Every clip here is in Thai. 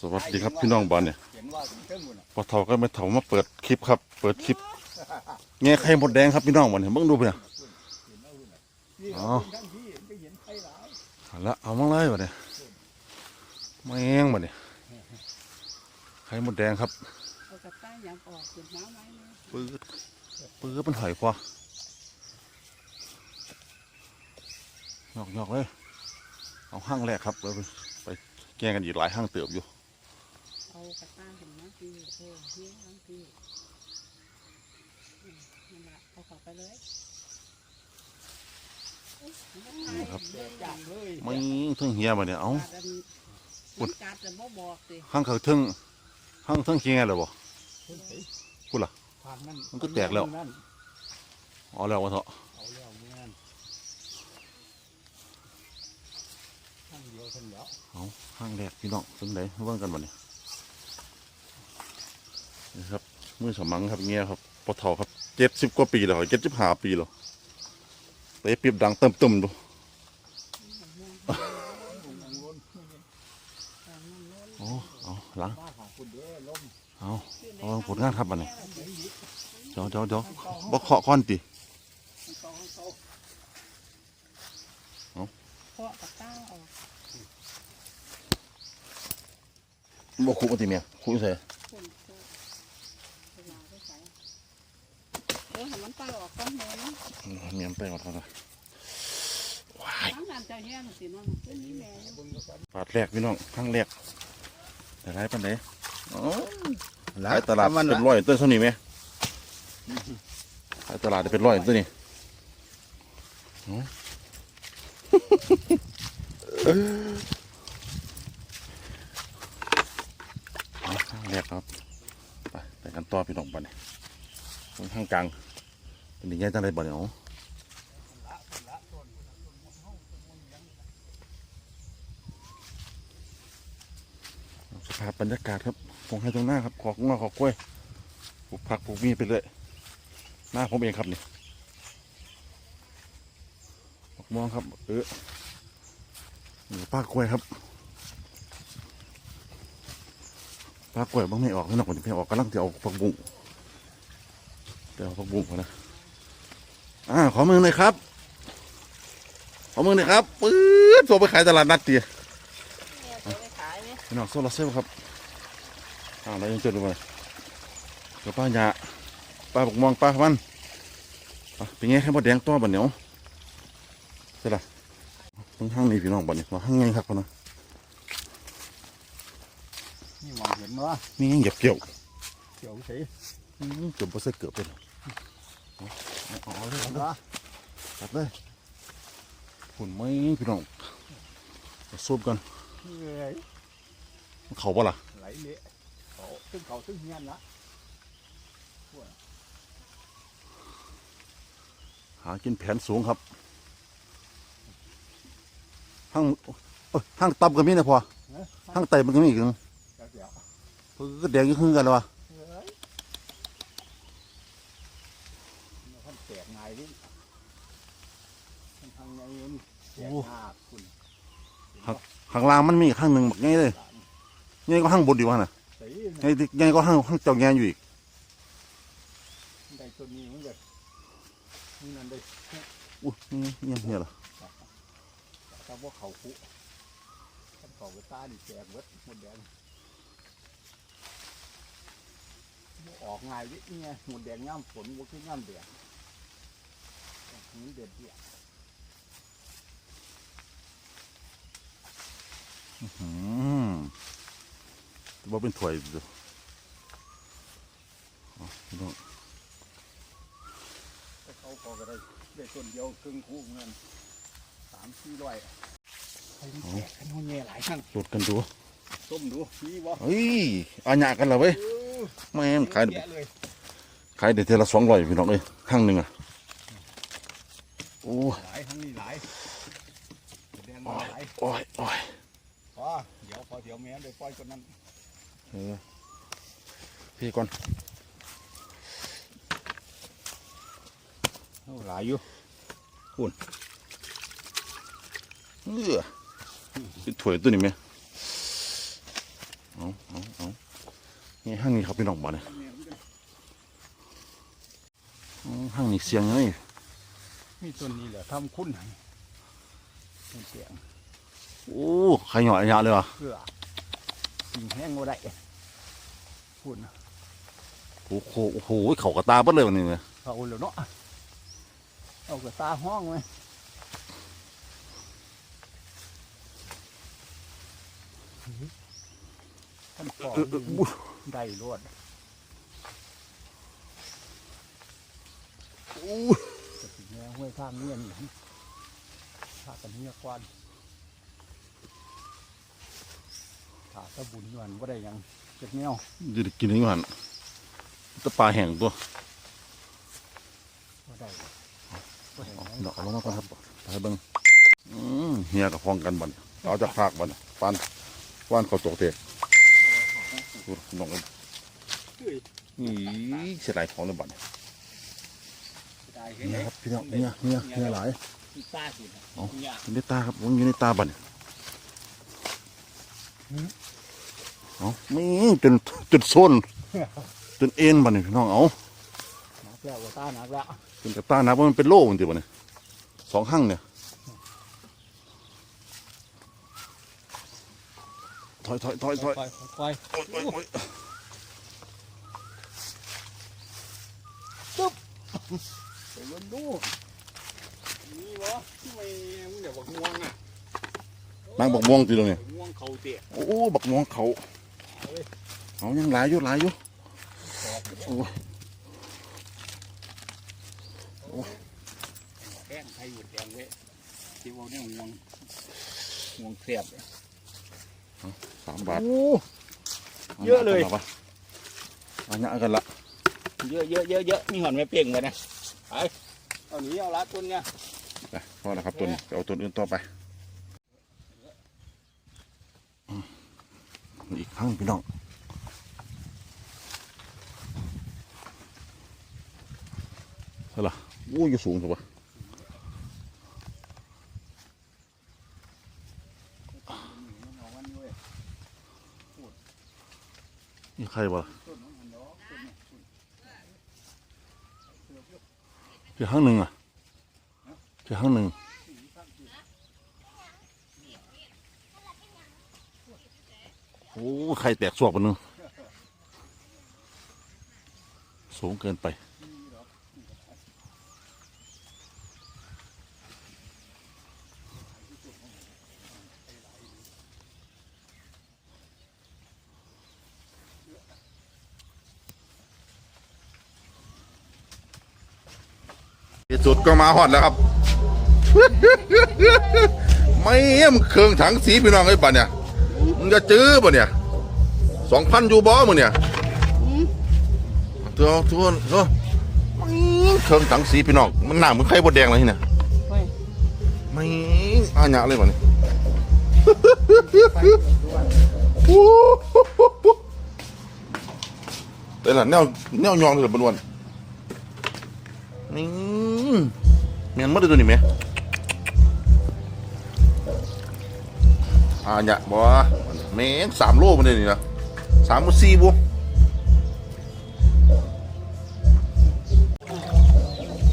สวัสดีครับพี่น้องบอลเนี่ยเห็นว่าถึงเครื่องมือน่ะพอเท่าก็ไม่เท่ามาเปิดคลิปครับ เปิดคลิปแง่ไข่หมดแดงครับพี่น้องบอลเนี่ยเบิ่งดูเพื่อนนี่อ๋อทั้งที่ก็เห็นไข่หลายเอาละเอามาเลยบอลเนี่ยแมงบอลเนี่ยไข่หมดแดงครับเอากระต่ายยำออกขึ้นมาไว้นะปื้ดปื้ดเป็นหอยควาหยอกหยอกเลย เอาห้างแรกครับเราไปไปแกงกันอีกหลายห้างเติบอยู่เอา กระต่ายขึ้นมาพี่เออเฮียทั้งพี่อืมนั่นแหละเอาเข้าไปเลยเอ้ยมันก็ตายครับเดี๋ยวจัจับบเลยไม่ถึงเฮียบอลเนี่ยเอาบาดอันมันกัดแต่บ่บอกสิห้างเขาถึงห้างถึงเฮียเลยบ่พูดล่ะทางนั้นมันก็แตกแล้วนั่นเอาแล้ววะเถอะเอาแล้วเมื่อนทางเดียวคนเดียวเอาห้างแรกพี่น้องถึงไหนเบิ่งกันบ่เนี่ย นี่ครับมือสมังครับเงี้ยครับปอเท่าครับเจ็ดสิบกว่าปีแล้วเจ็ดสิบห้าปีแล้วเตะปีบดังเติมเติมดูโอ้เอาหลังบ้างเอาเอาผลงานครับบัดนี้เดี๋ยวเดี๋ยวเดี๋ยวบ่เคาะก้อนติต้อาเพราะกระต่ายออกบ่คุกติเมียคุกใส่ คนโตเวลาไปใส่เออให้มันตายออกก้อนเนื้อเมียนไปก่อนครับว้ายทั้งนั้นเจ้าแย่งสิมันเป็นนี่แม่อยู่บุญก็กันปาดแรกพี่น้องห้างแรกแต่ไรปันไดอ๋อหลายตลาดเป็นร้อยต้นเท่านี้ไหมขายตลาดได้เป็นร้อยต้นนี่เอาข้างแรกครับ ไปไปกันต่อพี่น้องบันนี่ตรง ข้างกลางเป็นยังไงจังไรบ่เนี่ยเอาเอาสภาพบรรยากาศครับตรงให้ตรงหน้าครับ ขอกงอขอกล้วยปลูกผักปลูกมีไปเลยหน้าผมเองครับนี่มะม่วงครับ เออหนี่ป้ากล้วยครับปลากล้วยบางไม่ออกไม่นอกมันจะไม่ออกกำลังจะเอาผักบุ้ง เดี๋ยวเอาผักบุ้งก่อนนะอ่าขอมือหน่อยครับ ขอมือหน่อยครับปื๊ดส่งไปขายตลาดนัดตีเนี่ยจะไปขายไหมพี่น้องโซลาร์เซลล์ครับอ่าเรายังเจอดูไปเดี๋ยวป้าหยาป้าบกมองป้ามันอะเป็นไงแค่บดแดงตัวบัดเหนียวใช่ละตรงห้างนี้พี่น้องบัดนี้มาห้างไงครับพ่อนะนี่มองเห็นมั้ยนี่ยังเหยียบเกี่ยวเขียวสิอืมเกือบบ่ใส่เกือบเลยเอา เอาเลยเอาเลยตัดเลยหุ่นไม่พี่น้องซูบกันเขาปะล่ะไหลเละเขาตึ้งเขาตึ้งเฮียนละหากินแผนสูงครับห้างห้างตับก็มีนะพอห้างไตมันก็มีอีกหนึงเพิ่นก็แดงยิ่งขึ้นกันแล้ววะ เฮ้ยมันแตกง่ายดิมันทางไงมันแตกหน้าคุณ ข้างล่างมันมีอีกข้างหนึ่งแบบง่ายเลยง่ายก็ห้างบนดีวะน่ะใส่ง่ายที่ง่ายก็ห้างห้างเจ้าแงอยู่อีกได้ตัวนี้มันก็นี่นั่นได้อุ้ยนี่นี่ยังเนี่ยเหรอถ้าว่าเขาคุถ้าเขาไปตาดิแตกเบิดหมดแดงบ่ออกง่ายวิเนี่ยหมดแดงย่ำฝนว่าคือย่ำแดงมันเด็ดเดี่ยอืม บ่เป็นถ้วยดูเอาพี่น้องถ้าเขาพอก็ได้ได้ต้นเดียวครึ่งคู่เงินสามสี่ร้อยให้มันแตกให้มันแง่หลายครั้งตรวจกันดูต้มดูมีบ่เฮ้ยอาญากันแล้วเว้ยเออแม่งขายแยะเลยขายได้เทอละสองร้อยพี่น้องเลยข้างหนึ่งอะโอ้ยหลายทั้งนี้หลายแดงโอ้หยลายโอ้ยโอ้ย พอเดี๋ยวพอเดี๋ยวแม่เดี๋ยวปล่อยคนนั้นเออพี่ก่อนโอ้หลายอยู่เออเป็นถ้วยตัวนี้ไหมเอานี่ห้างนี้ครับพี่น้องบ่เนี่ยทำเนี่ยมันก็อืมห้างนี้เสียงเลยมีต้นนี้แหละทำคุ้นให้เป็นเสียง โอ้ใครหน่อยยะเลยวะเพื่อกิ่งแห้งก็ได้พูดนะโอ้โหโอ้โหเขากระตาเบิดเลยวันนี้เลยเอาแล้วเนาะเอากระตาห้องไหมท่านปอกเออเอออู้ได้รวดอู้จะถึงแนวห้วยข้างเงี้ยนี่ถ้ากันเงี้ยกวาน ถ้าตะบุญยวนว่าได้หยังเจ็บแนวยืดกินนี่มันแตะปลาแห้งตัวว่าได้บ่ได้หยังดอกเอาลงมาก่อนครับไปเบิ้งอืมเฮียกับฟองกันบัดนเอาจากภาคบัดนปานว่านเขาตกเตะดูน้องกันเฮ้ยนี่เสียหลายของเลยบัดนได้เห็นนี่ไหมครับพี่น้องเฮียเฮียเฮียหลาย มีตาสินะเอาเนี่ยอยู่ในตาครับวงอยู่ในตาบัดน เอาไม่จนจนโซนจนเอ็นบัดนพี่น้องเอาหนักแล้วว่าตาหนักแล้วจนกระตานับว่ามันเป็นโล่จริงๆบัดนสองหั่งเนี่ยถอยถอยถอยถอยไปไปโอ๊ยโอ๊ยโอ๊ยไปเบิ่งดูนี่วะที่ไม่มึงเดี๋ยวบักม่วงอะนางบักม่วงตีตรงนี้บักม่วง เขาเตะโอ้บักม่วงเขาเอายังหลายอยู่หลายอยู่โอ้ยแห้งไทยหยุดแดงเว้ยที่ว่าเนี่ยม่วงม่วงเสียบเลยสามบาทโอ้เยอะเลยาไปอันนี้กันละเยอะเยอะเยอะเยอะมีหอนไม่เปลี่ยงไปนะไปเอาหนีเอาละต้นเนี่ยไปพอแล้วครับตัวนี้จะเอาตัวอื่นต่อไปอืม อีกครั้งพี่น้องเท่าไหร่โอ้ยอยู่สูงจังวะนี่ใครวะต้นของมันดอกต้นเนี่ยที่ห้างหนึ่งอะที่ห้างหนึ่ง อ้ใครแตกสวกปะนึงสูงเกินไป ที่สุดก็มาฮอดแล้วครับ ไม่มึงเครื่องถังสีพี่น้องไอ้ปะเนี่ย จะจื้อป่ะเนี่ยสองพันยูบอมึงเนี่ยอืมตัวตัวตัวเครื่องถังสีพี่น้องมันหนามึงไข่บดแดงเลยเนี่ยเฮ้ยไม่อาหยะเลยป่ะเนี่ยแต่ละแนวแนวยองเลยบนวันนี่เมียนมัดเลยตัวนี้ไหม อาหยะบ่แม่งสามโลมันเลยนี่นะสามหรือสี่บุ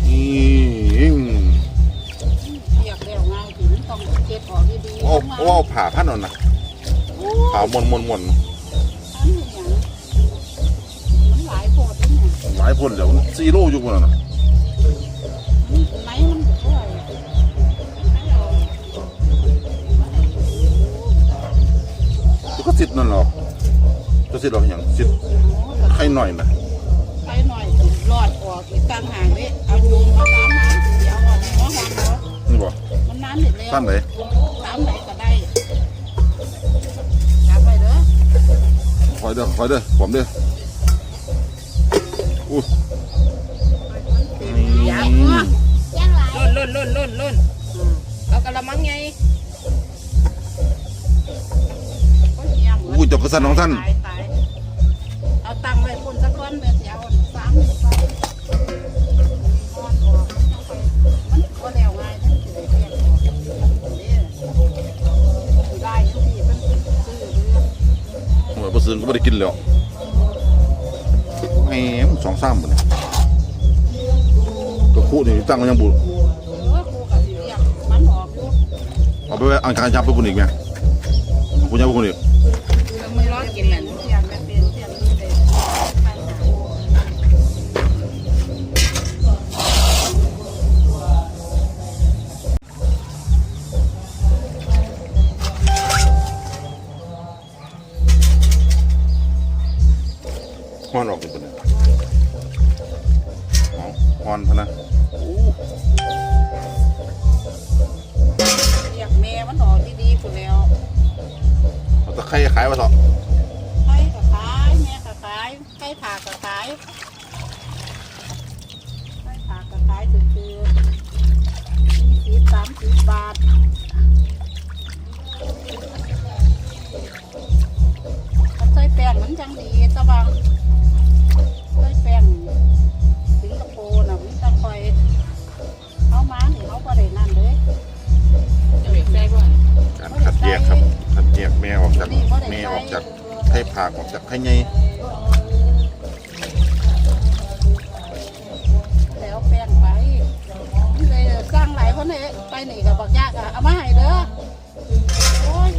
นี่เรียกแล้วง่ายถึงต้องเก็บออกดีๆโอ้มาโอ้เอาผ่าพันเอานะโอ้ผ่ามวนมวนมวนทำอย่างมันหลายโพดแล้วเนี่ยหลายพ่นเดี๋ยวสี่โลอยู่บนนั้นนะ สิทธิ์นั่นหรอกจะสิทธิ์หรอกอย่างสิทธิ์โอ้แต่ใครหน่อยนะไปหน่อยสิรอดออกอีกต่างหากเลยเอาโยนมาตามมาเดี๋ยวเอาหัวหอมเขานี่บ่มันนานนิดแล้วสั้นเลยตามไหนก็ได้จับไปเด้อคอยเด้อคอยเด้อผมเด้ออู้อยากเนาะล่นล่นล่นล่นล่นเอากระมังไง สันของท่านเอาตังไว้พุ่นสัก้อนเดี๋ยวสามสิบบาทก้อนบ่แล้วง่ายท่านสิได้ที่นี่ยสิอนซื้อเหมดประสิก็ไม่ได้กินแล้วแหมสองสามหมเนี่ยตัคู่นี่ตั้งก็ยังบุเออกูก็สิเรียกมันออกอยู่เอาไปอังคารยับไปบุญอีกไหมปุ้นยังปบุนอีก ฮ้อนออกเลยปุ่นเอาฮอนพะนะอยากแม่มันออกดีๆปุ่นแล้วเราจะไครขายวะสอะไข่กัขายแม่กับขายไข่ผักกับขายไข่ผักกับขายถือๆมีสิบสามสิบบาท ออกจากไข่ผากออกจากไข่ใหญ่แล้วแป้งไปสร้างหลคนเลยไปหนกับบักยากอะเอามาให้เด้อโอ้ย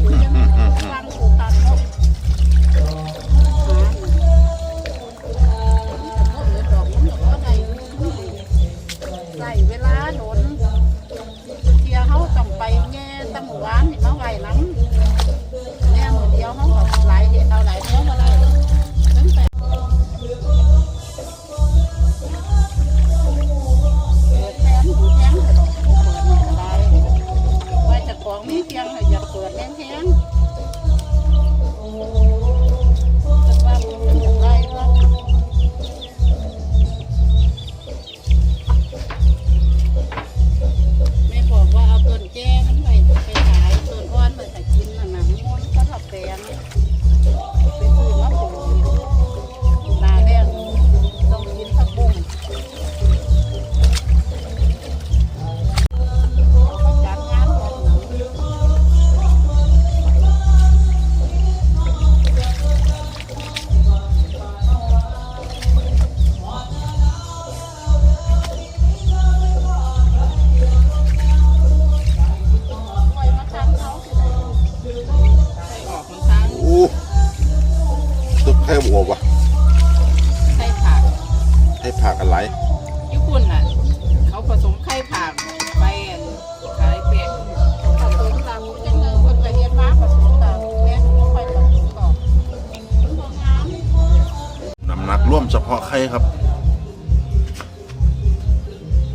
ฉพาะไข่ครับ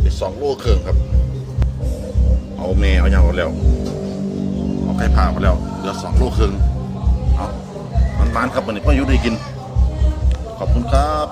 เป็ดสองโลเครื่องครับ เอาเมย์เอาอย่างเอาแล้ว เอาไข่ผ่าไปแล้วเหลือสองโลเครื่องเอามันมันครับวันนี้พ่อยุ้ยได้กิน ขอบคุณครับ